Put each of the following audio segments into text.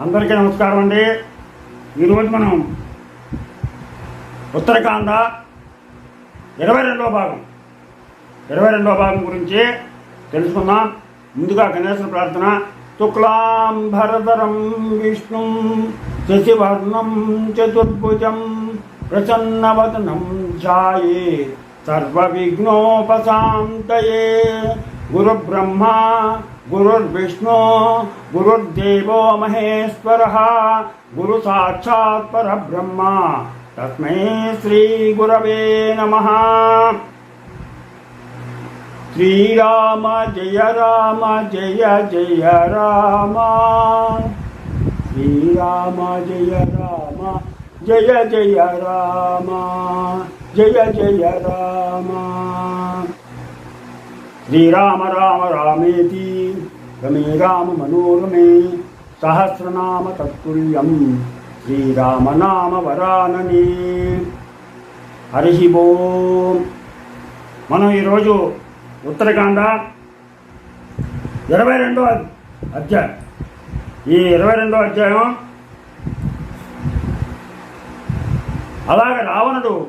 అందరికీ నమస్కారం అండి. ఈరోజు మనం ఉత్తరాఖండ ఇరవై రెండవ భాగం. ఇరవై రెండవ భాగం గురించి తెలుసుకుందాం. ముందుగా గణేశుని ప్రార్థన. శుక్లాం భరతరం విష్ణు శశివర్ణం చతుర్భుజం ప్రసన్నవదనం ఛాయే సర్వవిఘ్నోపశాంతయే. గురుబ్రహ్మా గురుర్విష్ణు గురుర్దేవో మహేశ్వర గురు సాక్షాత్ పరబ్రహ్మ తస్మై శ్రీ గురవే నమః శ్రీరామ జయ రామ జయ జయ రామ శ్రీరామ జయ రామ జయ జయ రామ జయ జయ రామ శ్రీరామ రామ రామేతి రమే రామ మనోరమే సహస్రనామ తత్తుల్యం శ్రీరామ నామ వరానని. హరి ఓం. మనం ఈరోజు ఉత్తరకాండ ఇరవై రెండో అధ్యాయం. ఈ ఇరవై రెండో అధ్యాయం అలాగే రావణుడు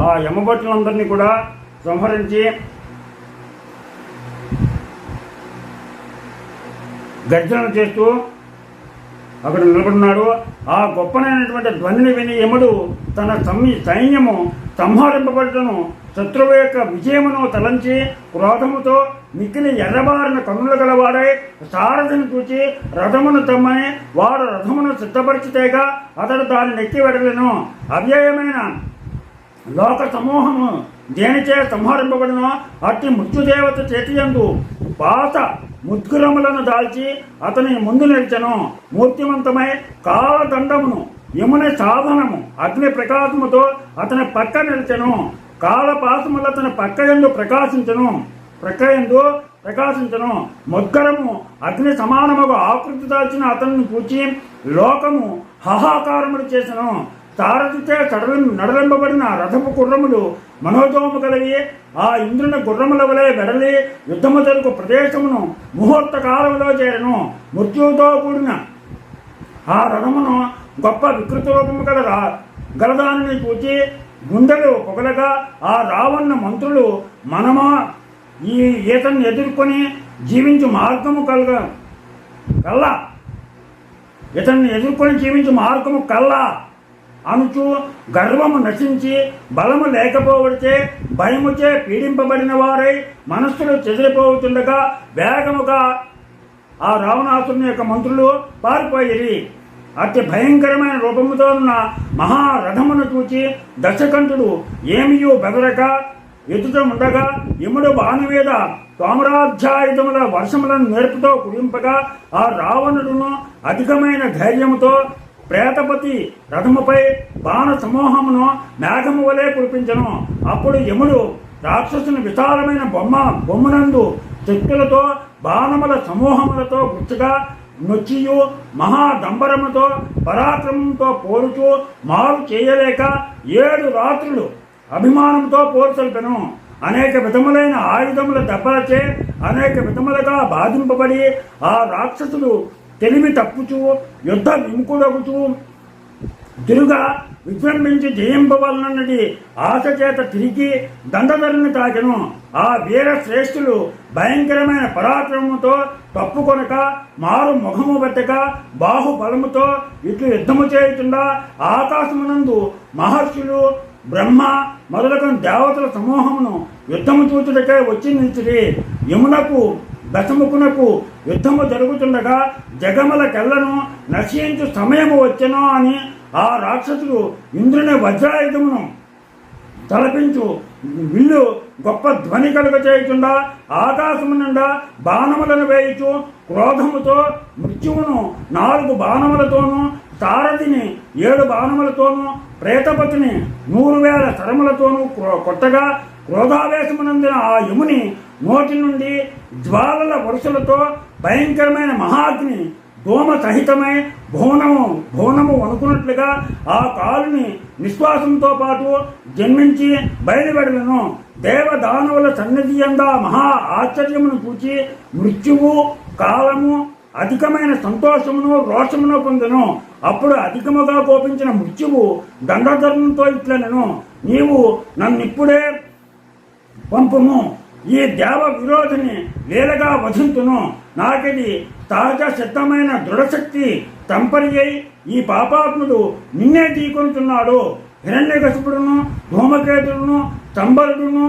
ఆ యమభట్టులందరినీ కూడా సంహరించి గర్జన చేస్తూ అక్కడ నిలబడున్నాడు ఆ గొప్పనైనటువంటి ధ్వనిని విని యముడు తన సమ్మి సైన్యము సంహరింపబడటను శత్రువు యొక్క విజయమును తలంచి క్రోధముతో మిక్కిలి ఎర్రబారిన కన్నులు గలవాడై సారథిని చూచి రథమును తమ్మని వాడు రథమును సిద్ధపరిచితేగా అతడు దాన్ని నెక్కి వెడలేను. అవ్యయమైన లోక సమూహము దేనిచే సంహరింపబడినో అట్టి మృత్యుదేవత చేతియందు పాత ముద్గురములను దాల్చి అతని ముందు నిలిచెను. మూర్తివంతమై కాలదండమును యముని సాధనము అగ్ని ప్రకాశముతో అతని పక్క నిలిచెను. కాలపాసములు అతని పక్క ఎందు ప్రకాశించను. ప్రక్క ఎందు ప్రకాశించను. ముద్గరము అగ్ని సమానముగా ఆకృతి దాల్చిన అతన్ని కూర్చి లోకము హహాకారములు చేసెను. తారతితే కడలి నడలింపబడిన రథపు గుర్రములు మనోజోము కలిగి ఆ ఇంద్రుని గుర్రముల వలె వెడలి యుద్ధము జరుగు ప్రదేశమును ముహూర్త కాలంలో చేరను. మృత్యువుతో కూడిన ఆ రథమును గొప్ప వికృత రూపము గల రా- గలదానిని చూచి గుండెలు పొగలగా ఆ రావణ మంత్రులు మనమా ఈ ఈతను ఎదుర్కొని జీవించు మార్గము కలగ కల్లా. ఇతన్ని ఎదుర్కొని జీవించు మార్గము కల్లా. అనుచు గర్వము నశించి బలము లేకపోవడితే భయముచే పీడింపబడిన వారై మనస్సులు చెదిరిపోతుండగా వేగముగా ఆ రావణాసుని యొక్క మంత్రులు పారిపోయిరి. అతి భయంకరమైన రూపముతో ఉన్న మహారథమును చూచి దశకంఠుడు ఏమియో బెదరక? ఎదుట ఉండగా యముడు బాణి మీద తోమరాధ్యాయుధముల వర్షములను నేర్పుతో కురింపగా ఆ రావణుడును అధికమైన ధైర్యముతో ప్రేతపతి రథముపై బాణ సమూహమును మేఘము వలె కురిపించను. అప్పుడు యముడు రాక్షసుని విశాలమైన బొమ్మ బొమ్మనందు శక్తులతో బాణముల సమూహములతో గుర్తుగా నొచ్చియు మహాదంబరముతో పరాక్రమంతో పోరుచు మారు చేయలేక ఏడు రాత్రులు అభిమానంతో పోల్చల్పెను అనేక విధములైన ఆయుధముల దెబ్బలచే అనేక విధములుగా బాధింపబడి ఆ రాక్షసులు తెలివి తప్పుచు యుద్ధ విముకుడగుచు తిరుగా విజృంభించి జయింపవలనన్నది ఆశ చేత తిరిగి దండధరిని తాకెను. ఆ వీర శ్రేష్ఠులు భయంకరమైన పరాక్రమంతో తప్పుకొనక మారు ముఖము పెట్టక బాహుబలముతో ఇట్లు యుద్ధము చేయుచుండా ఆకాశమునందు మహర్షులు బ్రహ్మ మొదలగు దేవతల సమూహమును యుద్ధము చూచుటకే వచ్చి నిలిచిరి. యమునకు దశముఖునకు యుద్ధము జరుగుతుండగా జగముల కెల్లను నశించు సమయము వచ్చెను అని ఆ రాక్షసుడు ఇంద్రుని వజ్రాయుధమును తలపించు. విల్లు గొప్ప ధ్వని కలుగ చేయకుండా ఆకాశము నిండా బాణములను వేయుచు క్రోధముతో మృత్యువును నాలుగు బాణములతోనూ తారథిని ఏడు బాణములతోనూ ప్రేతపతిని నూరు వేల శరములతోనూ కొత్తగా కొట్టగా క్రోధావేశమునందిన ఆ యముని నోటి నుండి జ్వాలల వరుసలతో భయంకరమైన మహాగ్ని దోమ సహితమై భువనము భువనము వణుకున్నట్లుగా ఆ కాలుని నిశ్వాసంతో పాటు జన్మించి బయలువెడలను. దేవదానవుల సన్నిధి అందా మహా ఆశ్చర్యమును చూచి మృత్యువు కాలము అధికమైన సంతోషమును రోషమును పొందెను. అప్పుడు అధికముగా కోపించిన మృత్యువు దండధర్మంతో ఇట్లనెను. నీవు నన్నిప్పుడే పంపుము. ఈ దేవ విరోధిని లీలగా వధింతును. నాకిది తాజా సిద్ధమైన దృఢశక్తి తంపరి అయి ఈ పాపాత్ముడు నిన్నే తీకొనుచున్నాడు హిరణ్యకశిపుడును ధూమకేతుడును తంబరుడును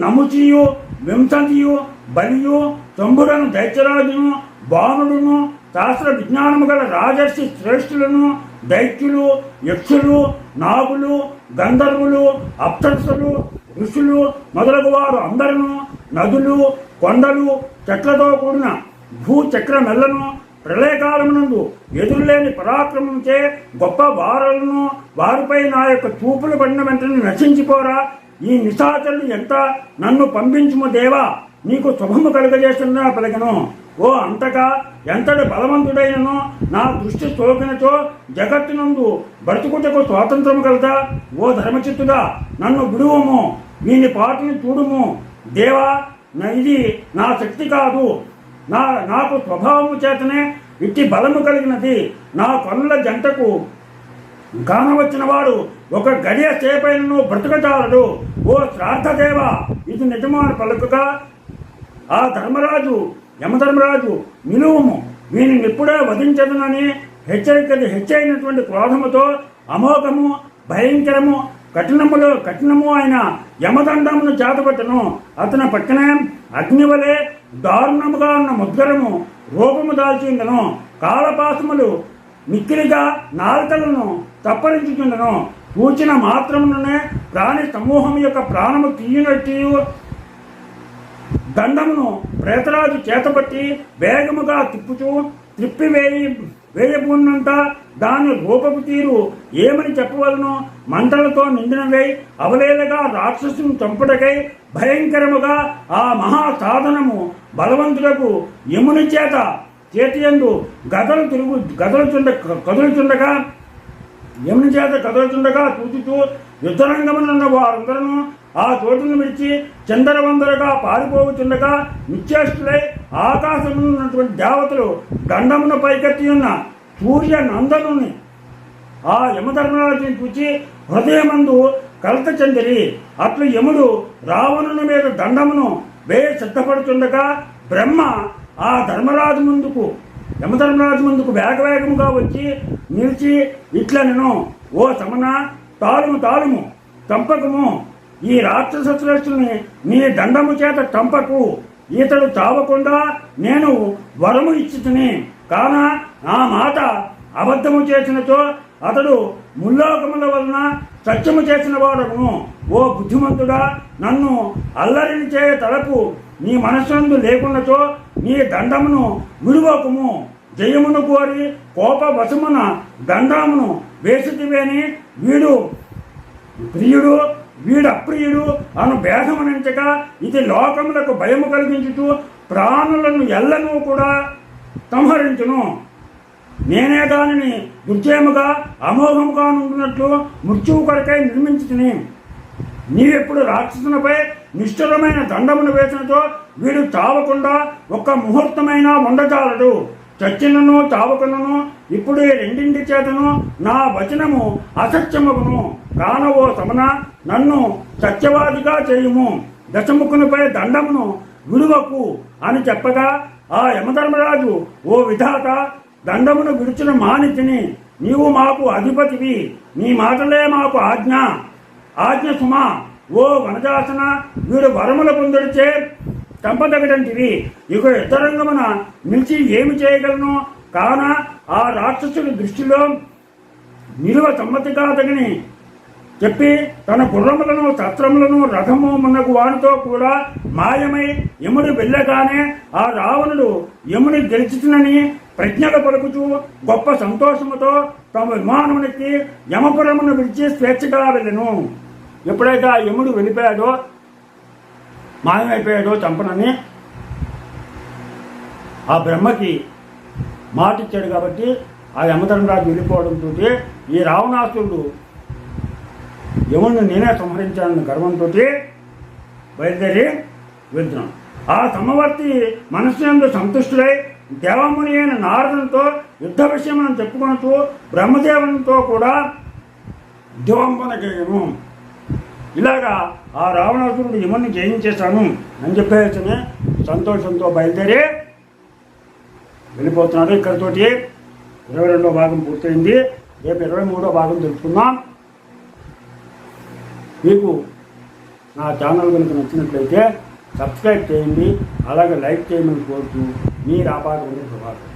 నముచియు వింసతియు బలియు శంభుడను దైత్యరాజును బాణుడును శాస్త్ర విజ్ఞానము గల రాజర్షి శ్రేష్ఠులను దైత్యులు యక్షులు నాగులు గంధర్వులు అప్సరసులు ఋషులు మొదలగు వారు అందరూ నదులు కొండలు చెట్లతో కూడిన భూచక్ర మెల్లను ప్రళయకాలమునందు ఎదురులేని పరాక్రమంచే గొప్ప వారలను వారిపై నా యొక్క చూపులు పడిన వెంటనే నశించిపోరా. ఈ నిశాచరులు ఎంత నన్ను పంపించుము దేవా నీకు శుభము కలుగజేస్తున్నా పలికను. ఓ అంతగా ఎంతటి బలవంతుడైనను నా దృష్టి సోకినచో జగత్తునందు బ్రతుకుటకు స్వాతంత్రం కలదా? ఓ ధర్మచిత్తుడా నన్ను విడువము వీని పాటను చూడుము. దేవా ఇది నా శక్తి కాదు. నా నాకు స్వభావము చేతనే ఇట్టి బలము కలిగినది నా కన్నుల జంటకు. కానవచ్చిన వాడు ఒక గడియ చేపైనను బ్రతుకచాలడు ఓ శ్రాద్ధదేవ ఇది నిజమాన పలుకగా? ఆ ధర్మరాజు యమధర్మరాజు నిలువము వీనిని ఇప్పుడే వధించదునని హెచ్చరిక హెచ్చైనటువంటి క్రోధముతో అమోఘము భయంకరము కఠినములో కఠినము అయిన యమదండమును చేతబట్టను అతని పక్కనే అగ్నివలే దారుణముగా ఉన్న ముద్గరము రూపము దాల్చిందను కాలపాసములు మిక్కిలిగా నాలుకలను తప్పరించుచుండను. కూచిన మాత్రముననే ప్రాణి సమూహం యొక్క ప్రాణము తీయనట్టు దండమును ప్రేతరాజు చేతబట్టి వేగముగా తిప్పుచూ త్రిప్పివేయి వేయబూన్నంత దాని రూపపు తీరు ఏమని చెప్పవలను? మంటలతో నిండినవై అవలేలగా రాక్షసును చంపుటకై భయంకరముగా ఆ మహా సాధనము బలవంతులకు యముని చేత చేతియందు గదలు తిరుగు గదలుచుండ కదులుచుండగా యముని చేత కదులుచుండగా చూచుచూ యుద్ధరంగమునున్న వారందరూ ఆ చోటును విడిచి చందరవందరగా పారిపోవుచుండగా ఆకాశంలో ఉన్నటువంటి దేవతలు దండమును పైకెత్తి ఉన్న సూర్య నందనుని ఆ యమధర్మరాజుని చూచి హృదయమందు కలత చెందిరి. అట్లు యముడు రావణుని మీద దండమును వేయ సిద్ధపడుతుండగా బ్రహ్మ ఆ ధర్మరాజు ముందుకు యమధర్మరాజు ముందుకు వేగవేగముగా వచ్చి నిలిచి ఇట్లనెను ఓ సమన తాళుము తాళుము చంపకము ఈ రాక్షస శ్రేష్ఠుని నీ దండము చేత చంపకు. ఇతడు చావకుండా నేను వరము ఇచ్చుతుని కాన నా మాట అబద్ధము చేసినచో అతడు ముల్లోకముల వలన సత్యము చేసిన వాడను ఓ బుద్ధిమంతుడా నన్ను అల్లరిని చేయ తలకు నీ మనస్సందు లేకున్నచో నీ దండమును విడువకుము జయమును కోరి కోప వశమున దండమును వేసితివేని వీడు ప్రియుడు వీడు అప్రియుడు అను భేదమనించగా ఇది లోకములకు భయము కలిగించుతూ ప్రాణులను ఎల్లను కూడా సంహరించును. నేనే దానిని దుర్జయముగా అమోఘముగా ఉంటున్నట్లు మృత్యువు కొరకై నిర్మించుతుని నీవెప్పుడు రాక్షసునిపై నిష్ఠురమైన దండమును వేసినతో వీడు చావకుండా ఒక్క ముహూర్తమైన ఉండజాలడు. చచ్చినను చావకునను ఇప్పుడు ఈ రెండింటి చేతను నా వచనము అసత్యముగును. కానవో సమన నన్ను సత్యవాదిగా చేయుము. దశముఖునిపై దండమును విడువకు అని చెప్పగా ఆ యమధర్మరాజు ఓ విధాత దండమును విడిచిన మానితిని. నీవు మాకు అధిపతివి. నీ మాటలే మాకు ఆజ్ఞ. ఆజ్ఞ సుమా. ఓ వనజాసన వీడు వరముల పొందుడిచే చంపదగడంటివి ఇక యుద్ధరంగమున నిలిచి ఏమి చేయగలను? కాన ఆ రాక్షసుడి దృష్టిలో నిలువ సమ్మతిగా తగిని చెప్పి తన గుర్రములను తత్రములను రథము మున్నకు వానితో కూడా మాయమై యముడు వెళ్ళగానే ఆ రావణుడు యముని గెలిచినని ప్రజ్ఞలు పలుకుచూ గొప్ప సంతోషముతో తమ విమానమునికి యమపురమును విడిచి స్వేచ్ఛగా వెళ్ళను. ఎప్పుడైతే ఆ యముడు వెళ్ళిపోయాడో మాయమైపోయాడో చంపనని ఆ బ్రహ్మకి మాట ఇచ్చాడు కాబట్టి ఆ యమధర్మరాజు వెళ్ళిపోవడంతో ఈ రావణాసురుడు యముడిని నేనే సంహరించానన్న గర్వంతో బయలుదేరి వెళ్తున్నాం. ఆ సమవర్తి మనస్సు సంతుష్టుడై దేవముని అయిన నారదునితో యుద్ధ విషయం చెప్పుకుంటూ బ్రహ్మదేవునితో కూడా దివంపనకేయను ఇలాగా ఆ రావణాసురుడు యముని జయించేశాను అని చెప్పేసి సంతోషంతో బయలుదేరి వెళ్ళిపోతున్నాడు ఇక్కడితోటి. ఇరవై రెండో భాగం పూర్తయింది. రేపు ఇరవై మూడో భాగం తెలుసుకుందాం. మీకు నా ఛానల్ కనుక నచ్చినట్లయితే సబ్స్క్రైబ్ చేయండి. అలాగే లైక్ చేయమని కోరుతూ మీ రాపాడు ప్రభాకర్.